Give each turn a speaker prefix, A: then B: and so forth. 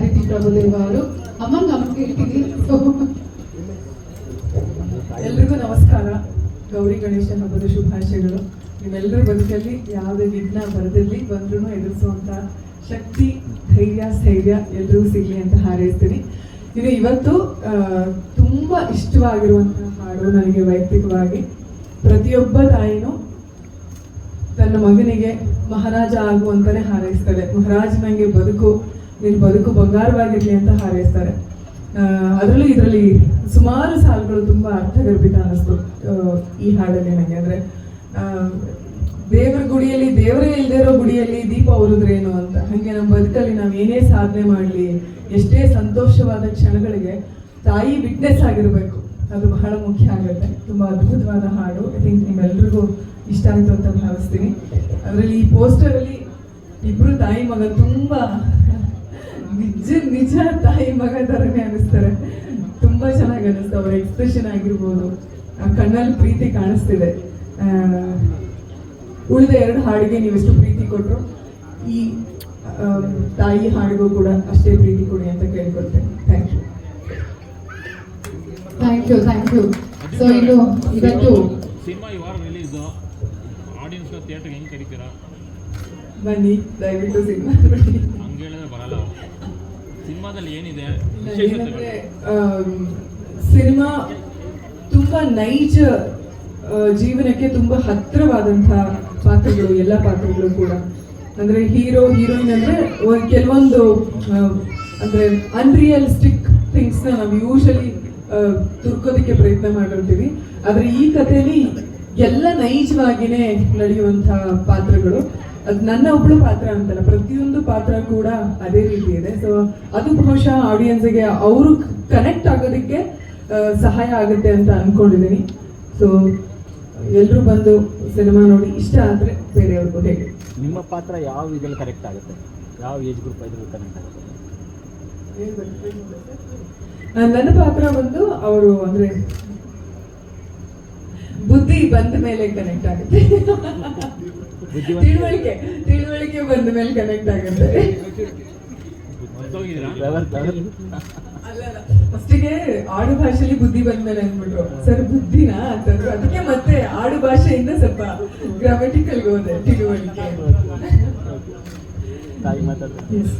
A: ಅದಿತಿ ಪ್ರಭುದೇವ ಅವರು ಅಮ್ಮ ನಮ್ಗೆ
B: ಎಲ್ರಿಗೂ ನಮಸ್ಕಾರ. ಗೌರಿ ಗಣೇಶ ಹಬ್ಬದ ಶುಭಾಶಯಗಳು. ನಿಮ್ಮೆಲ್ಲರ ಬದುಕಲ್ಲಿ ಯಾವುದೇ ವಿಘ್ನ ಬರದಲ್ಲಿ ಬಂದ್ರೂ ಎದುರಿಸುವಂತ ಶಕ್ತಿ, ಧೈರ್ಯ, ಸ್ಥೈರ್ಯ ಎಲ್ರಿಗೂ ಸಿಗಲಿ ಅಂತ ಹಾರೈಸ್ತೀನಿ. ಇದು ಇವತ್ತು ತುಂಬಾ ಇಷ್ಟವಾಗಿರುವಂತಹ ಹಾಡು ನನಗೆ ವೈಯಕ್ತಿಕವಾಗಿ. ಪ್ರತಿಯೊಬ್ಬ ತಾಯಿನೂ ತನ್ನ ಮಗನಿಗೆ ಮಹಾರಾಜ ಆಗುವಂತಾನೆ ಹಾರೈಸ್ತಾರೆ ಮಹಾರಾಜ್ ನಂಗೆ ಬದುಕು ನಿನ್ ಬದುಕು ಬಂಗಾರವಾಗಿರಲಿ ಅಂತ ಹಾರೈಸ್ತಾರೆ. ಅದರಲ್ಲೂ ಇದರಲ್ಲಿ ಸುಮಾರು ಸಾಲುಗಳು ತುಂಬಾ ಅರ್ಥಗರ್ಭಿತ ಅನ್ನಿಸ್ತು ಈ ಹಾಡಲ್ಲಿ ನನಗೆ ಅಂದ್ರೆ ದೇವರ ಗುಡಿಯಲ್ಲಿ, ದೇವರೇ ಇಲ್ದೇ ಇರೋ ಗುಡಿಯಲ್ಲಿ ದೀಪ ಉರಿದ್ರೇನು ಅಂತ. ಹಾಗೆ ನಮ್ಮ ಬದುಕಲ್ಲಿ ನಾವು ಏನೇ ಸಾಧನೆ ಮಾಡಲಿ, ಎಷ್ಟೇ ಸಂತೋಷವಾದ ಕ್ಷಣಗಳಿಗೆ ತಾಯಿ ವಿಟ್ನೆಸ್ ಆಗಿರಬೇಕು. ಅದು ಬಹಳ ಮುಖ್ಯ ಆಗುತ್ತೆ. ತುಂಬಾ ಅದ್ಭುತವಾದ ಹಾಡು. ಐ ಥಿಂಕ್ ನಿಮ್ಮೆಲ್ರಿಗೂ ಇಷ್ಟ ಆಯಿತು ಅಂತ ಭಾವಿಸ್ತೀನಿ. ಅದರಲ್ಲಿ ಈ ಪೋಸ್ಟರ್ ಅಲ್ಲಿ ಇಬ್ರು ತಾಯಿ ಮಗ ತುಂಬಾ ನಿಜ ನಿಜ ತಾಯಿ ಮಗ ಥರನೇ ಅನಿಸ್ತಾರೆ ತುಂಬಾ ಚೆನ್ನಾಗಿ ಅನಿಸ್ತು ಅವ್ರ ಎಕ್ಸ್ಪ್ರೆಷನ್ ಆಗಿರ್ಬೋದು. ಆ ಕಣ್ಣಲ್ಲಿ ಪ್ರೀತಿ ಕಾಣಿಸ್ತಿದೆ. ಉಳಿದ ಎರಡು ಹಾಡಿಗೆ ನೀವೆಷ್ಟು ಪ್ರೀತಿ ಕೊಟ್ಟರು ಈ ತಾಯಿ ಹಾಡಿಗೂ ಕೂಡ ಅಷ್ಟೇ ಪ್ರೀತಿ ಕೊಡಿ ಅಂತ ಕೇಳ್ಕೊಳ್ತೇನೆ. Thank you
A: thank you thank you so ಇನ್ನು ಇವತ್ತು
C: ಸಿನಿಮಾ ಈ ವಾರ ರಿಲೀಸು ಆಡಿಯನ್ಸ್ನ ಥಿಯೇಟ್ರಿಗೆ ಹೆಂಗೆ ಕರಿತೀರಾ?
B: ಬನ್ನಿ ದಯವಿಟ್ಟು ಸಿನಿಮಾ
C: ಬರಲ್ಲ ಸಿನಿಮಾದಲ್ಲಿ ಏನಿದೆ?
B: ಏನಂದ್ರೆ ಸಿನಿಮಾ ತುಂಬಾ ನೈಜ ಜೀವನಕ್ಕೆ ತುಂಬಾ ಹತ್ತಿರವಾದಂತಹ ಪಾತ್ರಗಳು ಎಲ್ಲ ಪಾತ್ರಗಳು ಕೂಡ. ಅಂದ್ರೆ ಹೀರೋ ಹೀರೋಯಿನ್ ಅಂದ್ರೆ ಒಂದ್ ಕೆಲವೊಂದು ಅಂದ್ರೆ ಅನ್ರಿಯಲಿಸ್ಟಿಕ್ ಥಿಂಗ್ಸ್ನ ನಾವು ಯೂಶಲಿ ತುರ್ಕೋದಕ್ಕೆ ಪ್ರಯತ್ನ ಮಾಡಿರ್ತೀವಿ. ಆದ್ರೆ ಈ ಕಥೆಯಲ್ಲಿ ಎಲ್ಲ ನೈಜವಾಗಿನೇ ನಡೆಯುವಂತಹ ಪಾತ್ರಗಳು. ಅದು ನನ್ನ ಒಬ್ಳು ಪಾತ್ರ ಅಂತಲ್ಲ ಪ್ರತಿಯೊಂದು ಪಾತ್ರ ಕೂಡ ಅದೇ ರೀತಿ ಇದೆ ಸೊ ಅದು ಬಹುಶಃ ಆಡಿಯನ್ಸ್ಗೆ ಅವರು ಕನೆಕ್ಟ್ ಆಗೋದಕ್ಕೆ ಸಹಾಯ ಆಗುತ್ತೆ ಅಂತ ಅನ್ಕೊಂಡಿದ್ದೀನಿ ಸೊ ಎಲ್ಲರೂ ಬಂದು ಸಿನಿಮಾ ನೋಡಿ ಇಷ್ಟ ಆದರೆ ಬೇರೆಯವ್ರಿಗೂ ಹೇಳಿ
D: ನಿಮ್ಮ ಪಾತ್ರ ಯಾವ ಇದ್ರಲ್ಲಿ ಕರೆಕ್ಟ್ ಆಗುತ್ತೆ? ಯಾವ ಏಜ್ ಗ್ರೂಪ್ ಇದ್ರಲ್ಲಿ ಕನೆಕ್ಟ್ ಆಗುತ್ತೆ?
B: ನನ್ನ ಪಾತ್ರ ಬಂದು ಅವರು ಅಂದ್ರೆ ಬುದ್ಧಿ ಬಂದ ಮೇಲೆ ಕನೆಕ್ಟ್ ಆಗುತ್ತೆ. ತಿಳುವಳಿಕೆ ತಿಳುವಳಿಕೆ ಬಂದ ಮೇಲೆ ಕನೆಕ್ಟ್ ಆಗುತ್ತೆ. ಫಸ್ಟಿಗೆ ಆಡು ಭಾಷೆಲಿ ಬುದ್ಧಿ ಬಂದ್ಮೇಲೆ ಅಂದ್ಬಿಟ್ರು. ಸರ್ ಬುದ್ಧಿನಾ? ಅಂತಂದ್ರು ಅದಕ್ಕೆ ಮತ್ತೆ ಆಡು ಭಾಷೆಯಿಂದ ಸ್ವಲ್ಪ ಗ್ರಾಮೆಟಿಕಲ್ ಹೋದೆ ತಿಳುವಳಿಕೆ.
D: ತಾಯಿ ಮಾತಾಡ್ತಾರೆ
B: ಎಸ್